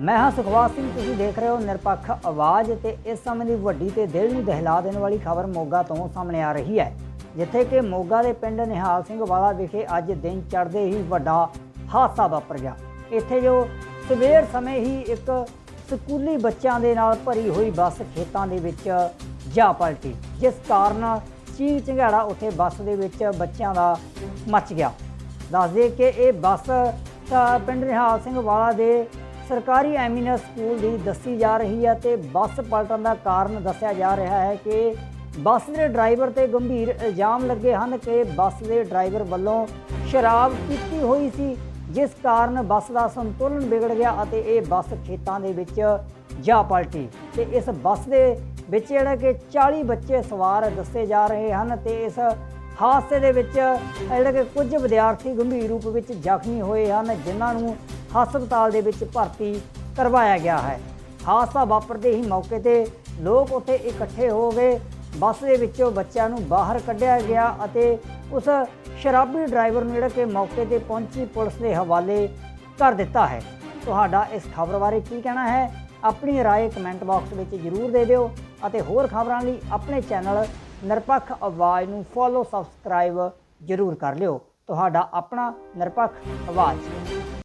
ਮੈਂ ਹਾਂ ਸੁਖਵਾਸ ਸਿੰਘ, ਤੁਸੀਂ ਦੇਖ ਰਹੇ ਹੋ ਨਿਰਪੱਖ ਆਵਾਜ਼ ਤੇ ਇਸ ਸਮੇਂ ਦੀ ਵੱਡੀ ਤੇ ਦਿਲ ਨੂੰ ਦਹਿਲਾ ਦੇਣ ਵਾਲੀ ਖਬਰ ਮੋਗਾ ਤੋਂ ਸਾਹਮਣੇ ਆ ਰਹੀ ਹੈ, ਜਿੱਥੇ ਕਿ ਮੋਗਾ ਦੇ ਪਿੰਡ ਨਿਹਾਲ ਸਿੰਘ ਵਾਲਾ ਵਿਖੇ ਅੱਜ ਦਿਨ ਚੜ੍ਹਦੇ ਹੀ ਵੱਡਾ ਹਾਦਸਾ ਵਾਪਰ ਗਿਆ। ਇੱਥੇ ਜੋ ਸਵੇਰ ਸਮੇਂ ਹੀ ਇੱਕ ਸਕੂਲੀ ਬੱਚਿਆਂ ਦੇ ਨਾਲ ਭਰੀ ਹੋਈ ਬੱਸ ਖੇਤਾਂ ਦੇ ਵਿੱਚ ਜਾ ਪਲਟੀ, ਜਿਸ ਕਾਰਨ ਚੀਕ ਚਿੰਗਾੜਾ ਉੱਥੇ ਬੱਸ ਦੇ ਵਿੱਚ ਬੱਚਿਆਂ ਦਾ ਮੱਚ ਗਿਆ। ਦੱਸ ਦੇ ਕਿ ਇਹ ਬੱਸ ਪਿੰਡ ਨਿਹਾਲ ਸਿੰਘ ਵਾਲਾ ਦੇ ਸਰਕਾਰੀ ਐਮੀਨਸ ਸਕੂਲ ਦੀ ਦੱਸੀ ਜਾ ਰਹੀ ਹੈ ਤੇ ਬੱਸ ਪਲਟਣ ਦਾ ਕਾਰਨ ਦੱਸਿਆ ਜਾ ਰਿਹਾ ਹੈ ਕਿ ਬੱਸ ਦੇ ਡਰਾਈਵਰ ਤੇ ਗੰਭੀਰ ਇਲਜ਼ਾਮ ਲੱਗੇ ਹਨ ਕਿ ਬੱਸ ਦੇ ਡਰਾਈਵਰ ਵੱਲੋਂ ਸ਼ਰਾਬ ਪੀਤੀ ਹੋਈ ਸੀ, ਜਿਸ ਕਾਰਨ ਬੱਸ ਦਾ ਸੰਤੁਲਨ ਵਿਗੜ ਗਿਆ ਅਤੇ ਇਹ ਬੱਸ ਖੇਤਾਂ ਦੇ ਵਿੱਚ ਜਾ ਪਲਟੀ। ਤੇ ਇਸ ਬੱਸ ਦੇ ਵਿੱਚ ਜਿਹੜਾ ਕਿ 40 ਬੱਚੇ ਸਵਾਰ ਦੱਸੇ ਜਾ ਰਹੇ ਹਨ ਤੇ ਇਸ ਹਾਦਸੇ ਦੇ ਵਿੱਚ ਜਿਹੜਾ ਕਿ ਕੁਝ ਵਿਦਿਆਰਥੀ ਗੰਭੀਰ ਰੂਪ ਵਿੱਚ ਜ਼ਖਮੀ ਹੋਏ ਹਨ, ਜਿਨ੍ਹਾਂ ਨੂੰ ਹਸਪਤਾਲ ਦੇ ਵਿੱਚ ਭਰਤੀ ਕਰਵਾਇਆ ਗਿਆ ਹੈ ਹਾਦਸਾ ਵਾਪਰਦੇ ਹੀ ਮੌਕੇ ਤੇ ਲੋਕ ਉੱਥੇ ਇਕੱਠੇ ਹੋ ਗਏ ਬੱਸ ਦੇ ਵਿੱਚੋਂ ਬੱਚਿਆਂ ਨੂੰ ਬਾਹਰ ਕੱਢਿਆ ਗਿਆ ਅਤੇ ਉਸ ਸ਼ਰਾਬੀ ਡਰਾਈਵਰ ਨੂੰ ਜਿਹੜਾ ਕਿ ਮੌਕੇ ਤੇ ਪਹੁੰਚੀ ਪੁਲਿਸ ਦੇ ਹਵਾਲੇ ਕਰ ਦਿੱਤਾ ਹੈ ਤੁਹਾਡਾ ਇਸ ਖਬਰ ਬਾਰੇ ਕੀ ਕਹਿਣਾ ਹੈ ਆਪਣੀ رائے ਕਮੈਂਟ ਬਾਕਸ ਵਿੱਚ ਜਰੂਰ ਦੇ ਦਿਓ ਅਤੇ ਹੋਰ ਖਬਰਾਂ ਲਈ ਆਪਣੇ ਚੈਨਲ ਨਿਰਪੱਖ ਆਵਾਜ਼ ਨੂੰ ਫੋਲੋ ਸਬਸਕ੍ਰਾਈਬ ਜਰੂਰ ਕਰ ਲਿਓ ਤੁਹਾਡਾ ਆਪਣਾ ਨਿਰਪੱਖ ਆਵਾਜ਼